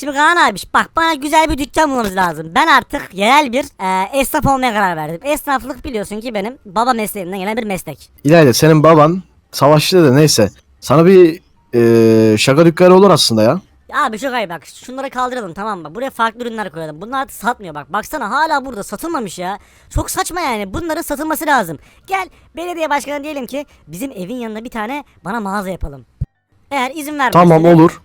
Şimdi Kaan abi bak bana güzel bir dükkan bulmamız lazım. Ben artık yerel bir e, esnaf olmaya karar verdim. Esnaflık biliyorsun ki benim baba mesleğimden gelen bir meslek. İlayda senin baban savaşçı da neyse. Sana bir eee şaka dükkanı olur aslında ya. Abi çok ayıp bak şunları kaldıralım tamam mı? Buraya farklı ürünler koyalım. Bunlar artık satmıyor bak. Baksana hala burada satılmamış ya. Çok saçma yani. Bunların satılması lazım. Gel belediye başkanı diyelim ki bizim evin yanında bir tane bana mağaza yapalım. Eğer izin vermezse Tamam olur.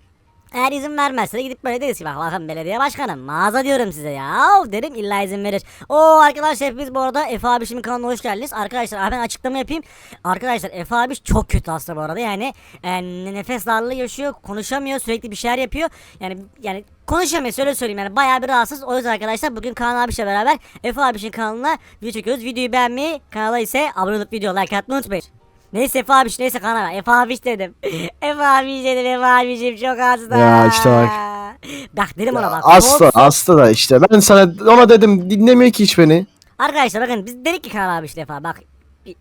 Eğer izin vermezse de gidip böyle deriz ki bak bakın belediye başkanım mağaza diyorum size ya derim illa izin verir. O arkadaşlar hepiniz bu arada Efe abişimin kanalına hoş geldiniz. Arkadaşlar abi ben açıklama yapayım. Arkadaşlar Efe abiş çok kötü hasta bu arada yani e, nefes darlığı yaşıyor konuşamıyor sürekli bir şeyler yapıyor. Yani yani konuşamıyor söyle söyleyeyim yani bayağı bir rahatsız. O yüzden arkadaşlar bugün Kaan abişle beraber Efe abişin kanalına video çekiyoruz. Videoyu beğenmeyi kanala ise abone olup video like atmayı unutmayın. Neyse Efe abiş neyse kanala Efe abiş dedim. Efe abiş dedim Efe abişim çok hasta. Ya işte bak. Bak dedim ona bak. Hasta soğuk- hasta da işte ben sana ona dedim dinlemiyor ki hiç beni. Arkadaşlar bakın biz dedik ki kanal abi işte Efe bak.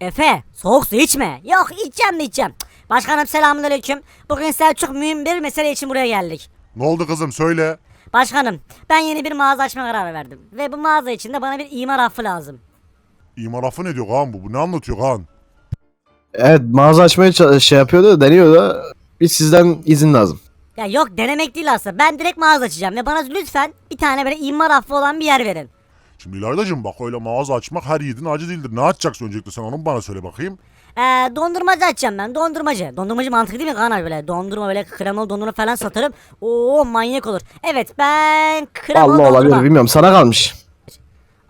Efe soğuk su içme. Yok içeceğim de içeceğim. Başkanım selamünaleyküm. Bugün size çok mühim bir mesele için buraya geldik. Ne oldu kızım söyle. Başkanım ben yeni bir mağaza açma kararı verdim. Ve bu mağaza için de bana bir imar affı lazım. İmar affı ne diyor Kaan bu? Bu ne anlatıyor Kaan? Evet mağaza açmaya ça- şey yapıyordu da deniyor da biz sizden izin lazım. Ya yok denemek değil aslında. Ben direkt mağaza açacağım ve bana lütfen bir tane böyle imar affı olan bir yer verin. Şimdi İlaydacığım bak öyle mağaza açmak her yiğidin acı değildir. Ne açacaksın öncelikle sen onu bana söyle bakayım. Ee, dondurmacı açacağım ben dondurmacı. Dondurmacı mantıklı değil mi Kaan abi böyle dondurma böyle kremalı dondurma falan satarım. Oo manyak olur. Evet ben kremalı Allah olabilir dondurma. bilmiyorum sana kalmış.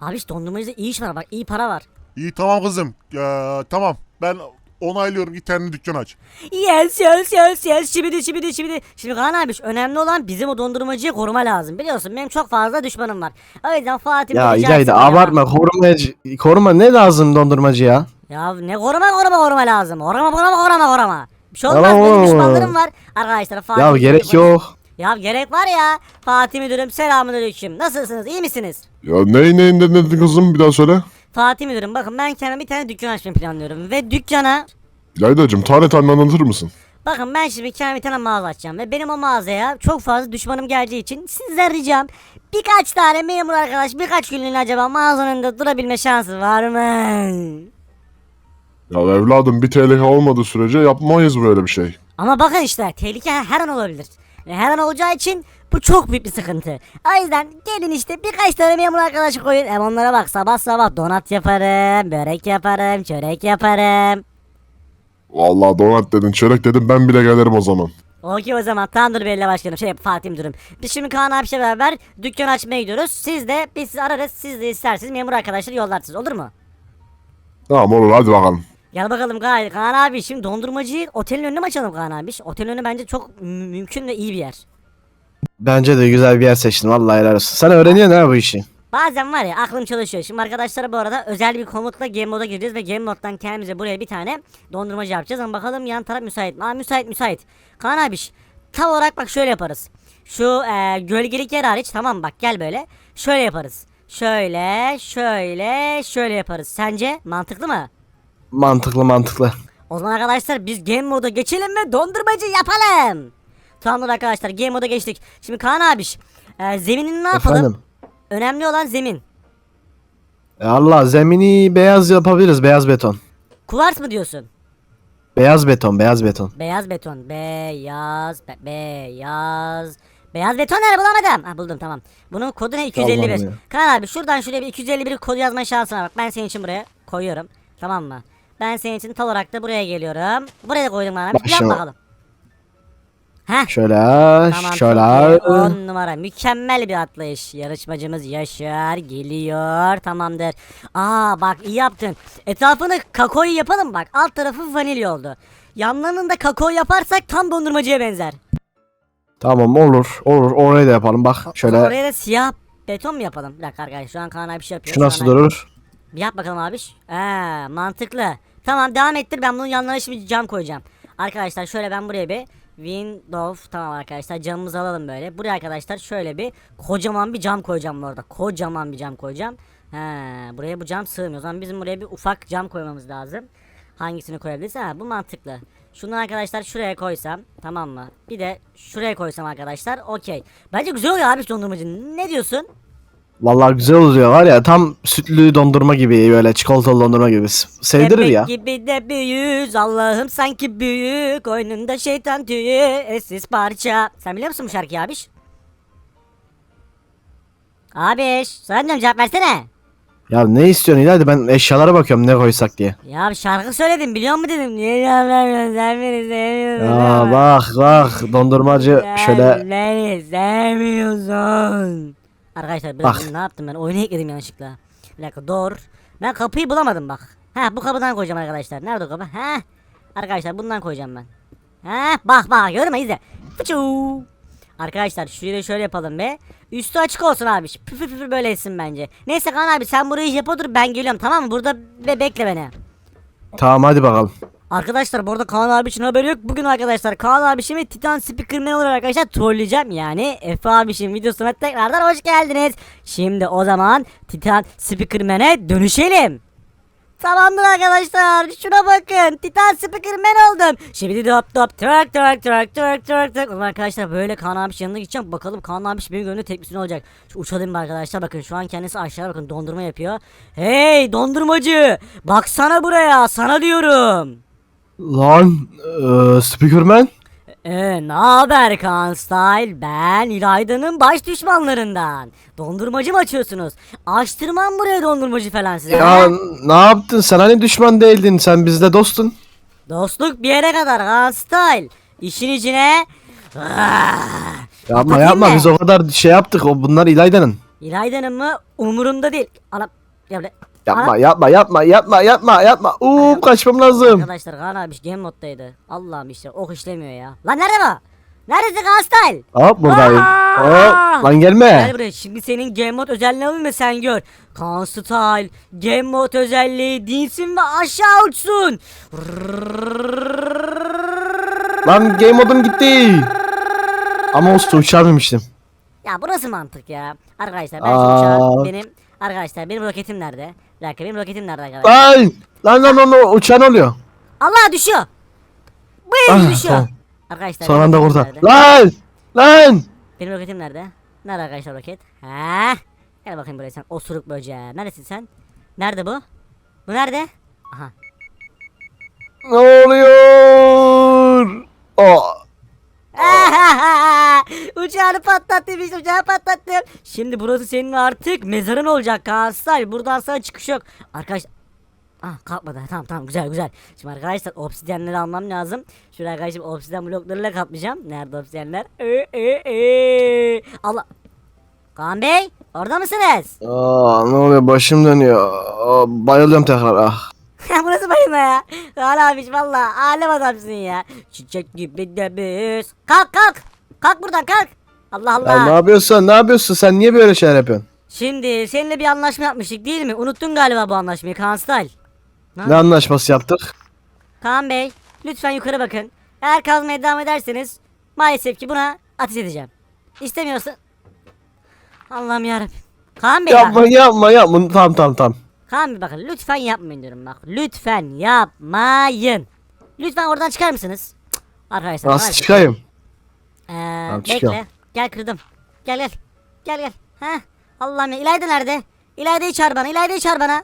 Abi işte dondurmacıda iyi iş var bak iyi para var. İyi tamam kızım. Ee, tamam ben onaylıyorum git kendine dükkan aç. Yes yes yes yes şimdi şimdi şimdi. Şimdi Kaan abi önemli olan bizim o dondurmacıyı koruma lazım. Biliyorsun benim çok fazla düşmanım var. O yüzden Fatih Ya İlayda abartma koruma, koruma ne lazım dondurmacı ya? Ya ne koruma koruma koruma lazım. Koruma koruma koruma koruma. Bir şey olmaz Tamam, benim düşmanlarım var. Arkadaşlar Fatih Ya gerek yok. Ya gerek var ya. Fatih Müdürüm selamünaleyküm. Nasılsınız iyi misiniz? Ya neyin neyin dedin kızım bir daha söyle. Fatih Müdürüm bakın ben kendime bir tane dükkan açmayı planlıyorum. Ve dükkana Yaydacım tane tane anlatır mısın? Bakın ben şimdi kendime bir tane mağaza açacağım ve benim o mağazaya çok fazla düşmanım geleceği için sizden ricam birkaç tane memur arkadaş birkaç günlüğüne acaba mağazanın önünde durabilme şansı var mı? Ya evladım bir TL olmadığı sürece yapmayız böyle bir şey. Ama bakın işte tehlike her an olabilir. Her an olacağı için bu çok büyük bir sıkıntı. O yüzden gelin işte birkaç tane memur arkadaş koyun. Hem onlara bak sabah sabah donat yaparım, börek yaparım, çörek yaparım. Vallahi donat dedin çörek dedin ben bile gelirim o zaman. Okey o zaman tamamdır belli başkanım şey Fatih Müdürüm. Biz şimdi Kaan abiyle beraber dükkan açmaya gidiyoruz. Siz de biz sizi ararız siz de isterseniz memur arkadaşları yollarsınız olur mu? Tamam olur hadi bakalım. Gel bakalım Kaan, Kaan abi şimdi dondurmacıyı otelin önüne mi açalım Kaan abi? Otelin önü bence çok mü- mümkün ve iyi bir yer. Bence de güzel bir yer seçtin vallahi helal olsun. Sen öğreniyorsun ha bu işi. Bazen var ya aklım çalışıyor. Şimdi arkadaşlara bu arada özel bir komutla Game Mode'a gireceğiz ve Game Mode'dan kendimize buraya bir tane dondurmacı yapacağız. Ama bakalım yan taraf müsait mi? Aa müsait müsait. Kaan abiş tam olarak bak şöyle yaparız. Şu e, gölgelik yer hariç tamam bak gel böyle. Şöyle yaparız. Şöyle şöyle şöyle yaparız. Sence mantıklı mı? Mantıklı mantıklı. O zaman arkadaşlar biz Game Mode'a geçelim ve dondurmacı yapalım. Tamamdır arkadaşlar Game Mode'a geçtik. Şimdi Kaan abiş e, zeminini ne yapalım? Efendim. Önemli olan zemin. E Allah zemini beyaz yapabiliriz beyaz beton. Kuvars mı diyorsun? Beyaz beton beyaz beton. Beyaz beton. Beyaz. Be- beyaz. Beyaz beton nerede bulamadım. Ha buldum tamam. Bunun kodu ne? 251. Allah'ım ya. Kaan abi şuradan şuraya bir 251 kod yazma şansına bak. Ben senin için buraya koyuyorum. Tamam mı? Ben senin için tam olarak da buraya geliyorum. Buraya da koydum bana. Bir yap bakalım. Heh. Şöyle Tamam şöyle. çok iyi. On numara mükemmel bir atlayış. Yarışmacımız Yaşar geliyor tamamdır. Aa bak iyi yaptın. Etrafını kakoyu yapalım bak. Alt tarafı vanilya oldu. Yanlarını da kakao yaparsak tam dondurmacıya benzer. Tamam olur olur orayı da yapalım bak şöyle. Oraya da siyah beton mu yapalım? Bir dakika arkadaşlar şu an Kaan abi bir şey yapıyor. Şu nasıl abi- durur? Bir yap bakalım abi. Ee, mantıklı. Tamam devam ettir ben bunun yanlarına şimdi cam koyacağım. Arkadaşlar şöyle ben buraya bir window tamam arkadaşlar camımızı alalım böyle. Buraya arkadaşlar şöyle bir kocaman bir cam koyacağım bu arada. Kocaman bir cam koyacağım. He, buraya bu cam sığmıyor. O zaman bizim buraya bir ufak cam koymamız lazım. Hangisini koyabiliriz? Ha bu mantıklı. Şunu arkadaşlar şuraya koysam tamam mı? Bir de şuraya koysam arkadaşlar okey. Bence güzel oluyor abi dondurmacı. Ne diyorsun? Vallahi güzel oluyor var ya tam sütlü dondurma gibi böyle çikolatalı dondurma gibi. Sevdirir Bebek ya. gibi de büyüğüz Allah'ım sanki büyük Oyununda şeytan tüyü Eşsiz parça Sen biliyor musun bu şarkıyı abiş? Abiş Sana diyorum cevap versene Ya ne istiyorsun İlayda ben eşyalara bakıyorum ne koysak diye. Ya şarkı söyledim biliyor musun dedim Niye cevap vermiyorsun sen beni sevmiyorsun Ya ama. bak bak dondurmacı Sen şöyle beni sevmiyorsun Arkadaşlar biraz Bak. ne yaptım ben? Oyunu ekledim yanlışlıkla. Bir dakika dur. Ben kapıyı bulamadım bak. Ha bu kapıdan koyacağım arkadaşlar. Nerede o kapı? Ha? Arkadaşlar bundan koyacağım ben. Ha? Bak bak görme izle. Fıçuu Arkadaşlar şurayı da şöyle yapalım be. Üstü açık olsun abi. Püfür püfür böyle etsin bence. Neyse Kaan abi sen burayı yap otur ben geliyorum tamam mı? Burada be bekle beni. Tamam hadi bakalım. Arkadaşlar bu arada Kaan abi için haberi yok. Bugün arkadaşlar Kaan abişimi Titan Speakerman olarak arkadaşlar trolleyeceğim. Yani Efe abişim videosuna tekrardan hoş geldiniz. Şimdi o zaman Titan Speakerman'e dönüşelim. Tamamdır arkadaşlar. Şuna bakın. Titan Speakerman oldum. Şimdi dop dop twerk twerk twerk twerk twerk. Ulan arkadaşlar böyle Kaan abiş yanına gideceğim. Bakalım Kaan abiş benim gönlümde tepkisi ne olacak. Şu uçalım arkadaşlar. Bakın şu an kendisi aşağıya bakın dondurma yapıyor. Hey dondurmacı. Baksana buraya. Sana diyorum. Lan eee Speakerman. Ee, ne haber Kaan Style? Ben İlayda'nın baş düşmanlarından. Dondurmacı mı açıyorsunuz? Açtırmam buraya dondurmacı falan size. Ya ne yaptın sen hani düşman değildin sen bizde dostun. Dostluk bir yere kadar Kaan Style. İşin içine... Yapma yapma biz o kadar şey yaptık o bunlar İlayda'nın. İlayda'nın mı? Umurumda değil. Anam... Ya bre- Yapma Anam- yapma yapma yapma yapma yapma. Uuu kaçmam lazım. Arkadaşlar Kaan abi game moddaydı. Allah'ım işte ok işlemiyor ya. Lan nerede bu? Neredesin Kaan Style? Hop buradayım. Aa! Hop lan Gel gelme. buraya şimdi senin game mode özelliğini alayım mı sen gör. Kaan Style game mode özelliği dinsin ve aşağı uçsun. Lan game modum gitti. Ama olsun uçabilmiştim. Ya burası mantık ya. Arkadaşlar ben Aa. uçağım benim arkadaşlar benim roketim nerede? Bir dakika benim roketim nerede arkadaşlar? Lan lan lan lan uçan oluyor. Allah düşüyor. Bu Ah, düşüyor. tamam. Arkadaşlar Son benim anda roketim kurtar. nerede? Lan lan. Benim roketim nerede? Nerede arkadaşlar roket? Ha? Gel bakayım buraya sen osuruk böceği. Neresin sen? Nerede bu? Bu nerede? Aha. Ne oluyor? Uçağını patlattım işte uçağı patlattım. Şimdi burası senin artık mezarın olacak Kansay. Buradan sana çıkış yok. Arkadaş Ah kalkmadı. Tamam tamam güzel güzel. Şimdi arkadaşlar obsidyenleri almam lazım. Şuraya arkadaşlar obsidyen bloklarıyla kaplayacağım. Nerede obsidyenler? Ee, ee, ee. Allah. Kaan Bey orada mısınız? Aa, ne oluyor başım dönüyor. Aa, bayılıyorum tekrar. Ah. Burası bayılma ya. Kaan abiş valla alem adamsın ya. Çiçek gibi de biz. Kalk kalk. Kalk buradan kalk. Allah Allah. Ya ne yapıyorsun? Ne yapıyorsun? Sen niye böyle şeyler yapıyorsun? Şimdi seninle bir anlaşma yapmıştık değil mi? Unuttun galiba bu anlaşmayı Kaan Style. Ne anlaşması yaptık? Kaan Bey lütfen yukarı bakın. Eğer kazmaya devam ederseniz maalesef ki buna ateş edeceğim. İstemiyorsun. Allah'ım yarabbim. Kaan Bey Yapma bak. yapma yapma. Tamam tamam tamam. Kaan Bey bakın lütfen yapmayın diyorum bak. Lütfen yapmayın. Lütfen oradan çıkar mısınız? Cık, Arkadaşlar. Nasıl maalesef- çıkayım? Ee, çıkıyorum. bekle. Gel kırdım. Gel gel. Gel gel. Heh. Allah'ım ya. İlayda nerede? İlayda'yı çağır bana. İlayda'yı çağır bana.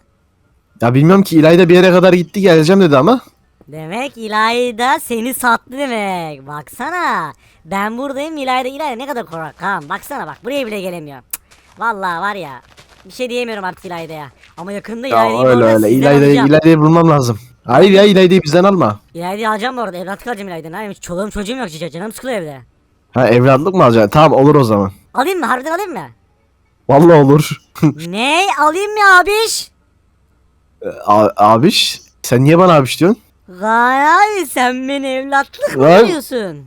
Ya bilmiyorum ki İlayda bir yere kadar gitti geleceğim dedi ama. Demek İlayda seni sattı demek. Baksana. Ben buradayım İlayda İlayda ne kadar korkak Kaan. Baksana bak buraya bile gelemiyor. Cık. Vallahi var ya. Bir şey diyemiyorum artık İlayda'ya. Ama yakında Ya İlayda'yı öyle öyle. İlayda'yı. İlayda'yı bulmam lazım. Hayır ya İlayda'yı bizden alma. İlayda'yı alacağım bu arada. Evlatlık alacağım İlayda'nın. Hayır çoluğum çocuğum yok. Canım sıkılıyor evde. Ha evlatlık mı alacaksın? Tamam olur o zaman. Alayım mı? Harbiden alayım mı? Vallahi olur. ne? Alayım mı abiş? A- abiş sen niye bana abiş diyorsun? Abi sen beni evlatlık mı Lan. veriyorsun?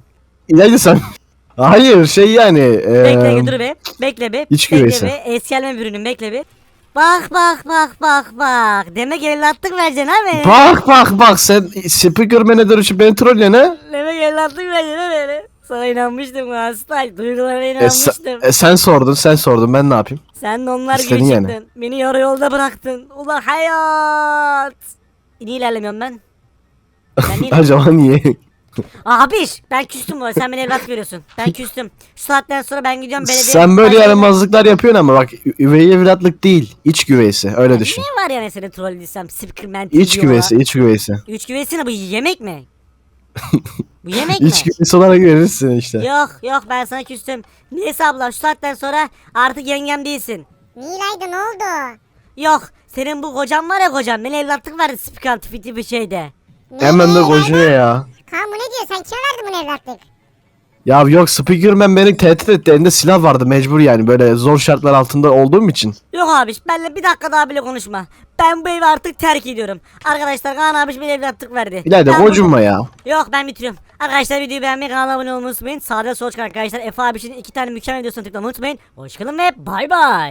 İlayda sen. Hayır şey yani. e, Bekle dur be. Bekle be. iç bekle güveysi. be. Eskelme bürünüm bekle be. Bak bak bak bak bak. Demek evlatlık vereceksin ha beni. Bak bak bak sen Speakerman'e dönüşüp beni trollüyorsun ha? Demek evlatlık vereceksin ha beni. Sana inanmıştım Hastay. Duygularına E, inanmıştım. sen, e, sen sordun sen sordun ben ne yapayım? Sen de onlar gibi istedin yani. çıktın. Beni yarı yolda bıraktın. Ulan hayat. Niye ilerlemiyorum ben? Ben niye, Acaba niye? Abiş ben küstüm bu sen beni evlat görüyorsun. Ben küstüm. Şu saatten sonra ben gidiyorum belediye. Sen böyle yaramazlıklar yapıyorsun ama bak üvey evlatlık değil. iç güveysi öyle düşün. Ne var yani seni trollediysem Speakerman İç TV güveysi iç güveysi. Üç güveysi ne bu yemek mi? Bu yemek mi? İç güveysi olarak verirsin işte. Yok yok ben sana küstüm. Neyse abla şu saatten sonra artık yengem değilsin. Nilay'da ne oldu? Yok senin bu kocan var ya kocan beni evlatlık verdi TV bir şeyde. Hemen de koşuyor ya. Kaan bu ne diyor? Sen kime verdin bunu evlatlık? Ya yok Speakerman beni tehdit etti. Elinde silah vardı mecbur yani böyle zor şartlar altında olduğum için. Yok abiş benimle bir dakika daha bile konuşma. Ben bu evi artık terk ediyorum. Arkadaşlar Kaan abiş beni evlatlık verdi. İlayda Ben kocunma ya. Yok ben bitiriyorum. Arkadaşlar videoyu beğenmeyi kanala abone olmayı unutmayın. Sağda sol çıkan arkadaşlar Efe abişin iki tane mükemmel videosunu tıklamayı unutmayın. Hoşçakalın ve bay bay.